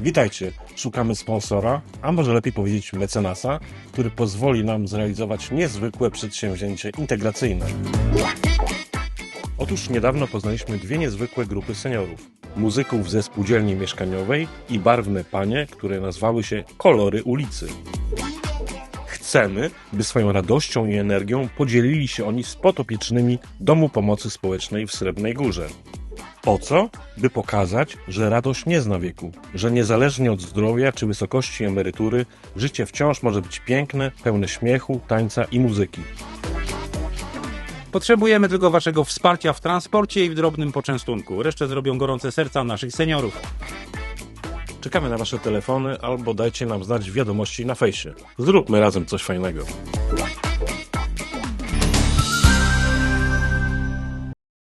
Witajcie, szukamy sponsora, a może lepiej powiedzieć mecenasa, który pozwoli nam zrealizować niezwykłe przedsięwzięcie integracyjne. Otóż niedawno poznaliśmy dwie niezwykłe grupy seniorów. Muzyków ze spółdzielni mieszkaniowej i barwne panie, które nazwały się Kolory ulicy. Chcemy, by swoją radością i energią podzielili się oni z potopiecznymi Domu Pomocy Społecznej w Srebrnej Górze. Po co? By pokazać, że radość nie zna wieku, że niezależnie od zdrowia czy wysokości emerytury, życie wciąż może być piękne, pełne śmiechu, tańca i muzyki. Potrzebujemy tylko Waszego wsparcia w transporcie i w drobnym poczęstunku. Resztę zrobią gorące serca naszych seniorów. Czekamy na Wasze telefony albo dajcie nam znać w wiadomości na fejsie. Zróbmy razem coś fajnego.